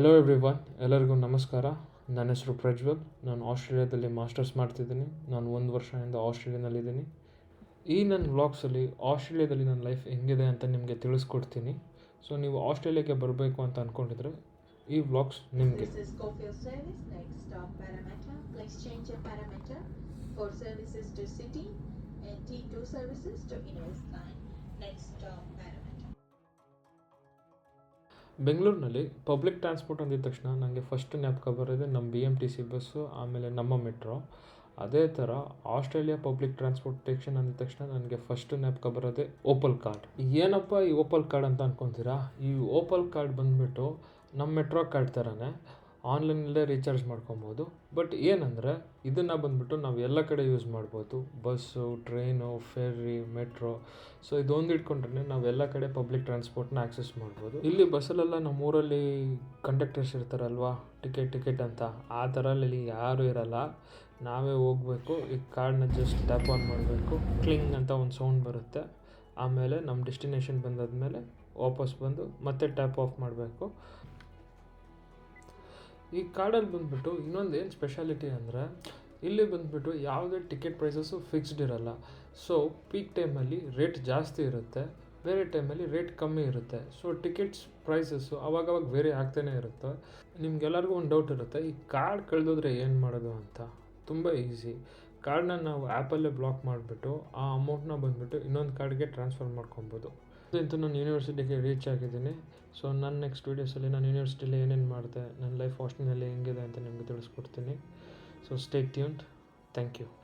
Hello everyone ಎಲ್ಲರಿಗೂ ನಮಸ್ಕಾರ. ನನ್ನ ಹೆಸರು ಪ್ರಜ್ವಲ್. ನಾನು ಆಸ್ಟ್ರೇಲಿಯಾದಲ್ಲಿ ಮಾಸ್ಟರ್ಸ್ ಮಾಡ್ತಿದ್ದೀನಿ. ನಾನು ಒಂದು ವರ್ಷದಿಂದ ಆಸ್ಟ್ರೇಲಿಯಾದಲ್ಲಿದ್ದೀನಿ ಈ ನನ್ನ ವ್ಲಾಗ್ಸಲ್ಲಿ ಆಸ್ಟ್ರೇಲಿಯಾದಲ್ಲಿ ನನ್ನ ಲೈಫ್ ಹೆಂಗಿದೆ ಅಂತ ನಿಮಗೆ ತಿಳಿಸ್ಕೊಡ್ತೀನಿ. ಸೊ ನೀವು ಆಸ್ಟ್ರೇಲಿಯಾಕ್ಕೆ ಬರಬೇಕು ಅಂತ ಅಂದ್ಕೊಂಡಿದ್ರೆ ಈ ವ್ಲಾಗ್ಸ್ ನಿಮಗೆ. This is Cofield service, next stop Parramatta. Please change your Parramatta. For services to City and T2 services to Innes line. ಬೆಂಗಳೂರಿನಲ್ಲಿ ಪಬ್ಲಿಕ್ ಟ್ರಾನ್ಸ್ಪೋರ್ಟ್ ಅಂದಿದ ತಕ್ಷಣ ನನಗೆ ಫಸ್ಟ್ ಜ್ಞಾಪಕ ಬರೋದು ನಮ್ಮ B M T C bus ಆಮೇಲೆ ನಮ್ಮ ಮೆಟ್ರೋ ಅದೇ ಥರ ಆಸ್ಟ್ರೇಲಿಯಾ ಪಬ್ಲಿಕ್ ಟ್ರಾನ್ಸ್ಪೋರ್ಟೇಷನ್ ಅಂದಿದ ತಕ್ಷಣ ನನಗೆ ಫಸ್ಟ್ ಜ್ಞಾಪಕ ಬರೋದೇ ಓಪಲ್ ಕಾರ್ಡ್ ಏನಪ್ಪ ಈ ಓಪಲ್ ಕಾರ್ಡ್ ಅಂತ ಅನ್ಕೊತೀರಾ? ಈ ಓಪಲ್ ಕಾರ್ಡ್ ಬಂದುಬಿಟ್ಟು ನಮ್ಮ ಮೆಟ್ರೋ ಕಾರ್ಡ್ ಥರನೇ ಆನ್ಲೈನಲ್ಲೇ ರೀಚಾರ್ಜ್ ಮಾಡ್ಕೊಬೋದು. ಬಟ್ ಏನಂದರೆ, ಇದನ್ನು ಬಂದುಬಿಟ್ಟು ನಾವು ಎಲ್ಲ ಕಡೆ ಯೂಸ್ ಮಾಡ್ಬೋದು. Bus train ferry metro so ಇದೊಂದು ಇಟ್ಕೊಂಡ್ರೆ ನಾವು ಎಲ್ಲ ಕಡೆ ಪಬ್ಲಿಕ್ ಟ್ರಾನ್ಸ್ಪೋರ್ಟ್ನ ಆಕ್ಸೆಸ್ ಮಾಡ್ಬೋದು. ಇಲ್ಲಿ ಬಸ್ಸಲ್ಲೆಲ್ಲ ನಮ್ಮ ಊರಲ್ಲಿ ಕಂಡಕ್ಟರ್ಸ್ ಇರ್ತಾರಲ್ವಾ? ಟಿಕೆಟ್ ಟಿಕೆಟ್ ಅಂತ. ಆ ಥರಲ್ಲಿ ಯಾರೂ ಇರಲ್ಲ. ನಾವೇ ಹೋಗ್ಬೇಕು. ಈ ಕಾರ್ಡ್ನ ಜಸ್ಟ್ ಟ್ಯಾಪ್ ಆನ್ ಮಾಡಬೇಕು. ಕ್ಲಿಂಗ್ ಅಂತ ಒಂದು ಸೌಂಡ್ ಬರುತ್ತೆ. ಆಮೇಲೆ ನಮ್ಮ ಡೆಸ್ಟಿನೇಷನ್ ಬಂದಾದ ಮೇಲೆ ವಾಪಸ್ ಬಂದು ಮತ್ತೆ ಟ್ಯಾಪ್ ಆಫ್ ಮಾಡಬೇಕು. ಈ ಕಾರ್ಡಲ್ಲಿ ಬಂದುಬಿಟ್ಟು ಇನ್ನೊಂದು ಏನು ಸ್ಪೆಷಾಲಿಟಿ ಅಂದರೆ, ಇಲ್ಲಿ ಬಂದುಬಿಟ್ಟು ಯಾವುದೇ ಟಿಕೆಟ್ ಪ್ರೈಸಸ್ಸು ಫಿಕ್ಸ್ಡ್ ಇರಲ್ಲ. ಸೊ ಪೀಕ್ ಟೈಮಲ್ಲಿ ರೇಟ್ ಜಾಸ್ತಿ ಇರುತ್ತೆ, ಬೇರೆ ಟೈಮಲ್ಲಿ ರೇಟ್ ಕಮ್ಮಿ ಇರುತ್ತೆ. ಸೊ ಟಿಕೆಟ್ಸ್ ಪ್ರೈಸಸ್ಸು ಅವಾಗವಾಗ ಬೇರೆ ಆಗ್ತಾನೆ ಇರುತ್ತೆ. ನಿಮ್ಗೆಲ್ಲರಿಗೂ ಒಂದು ಡೌಟ್ ಇರುತ್ತೆ, ಈ ಕಾರ್ಡ್ ಕಳೆದೋದ್ರೆ ಏನು ಮಾಡೋದು ಅಂತ? ತುಂಬ ಈಸಿ ಕಾರ್ಡ್ನ ನಾವು ಆ್ಯಪಲ್ಲೇ ಬ್ಲಾಕ್ ಮಾಡಿಬಿಟ್ಟು, ಆ ಅಮೌಂಟ್ನ ಬಂದುಬಿಟ್ಟು ಇನ್ನೊಂದು ಕಾರ್ಡ್ಗೆ ಟ್ರಾನ್ಸ್ಫರ್ ಮಾಡ್ಕೊಬೋದು. ಇಂತೂ ನಾನು ಯೂನಿವರ್ಸಿಟಿಗೆ ರೀಚ್ ಆಗಿದ್ದೀನಿ. ಸೊ ನನ್ನ ನೆಕ್ಸ್ಟ್ ವೀಡಿಯೋಸಲ್ಲಿ ನಾನು ಯೂನಿವರ್ಸಿಟಿಲಿ ಏನೇನು ಮಾಡಿದೆ, ನನ್ನ ಲೈಫ್ ಹಾಸ್ಟೆಲ್ನಲ್ಲಿ ಹೆಂಗಿದೆ ಅಂತ ನಿಮಗೆ ತಿಳಿಸ್ಕೊಡ್ತೀನಿ. So stay tuned thank you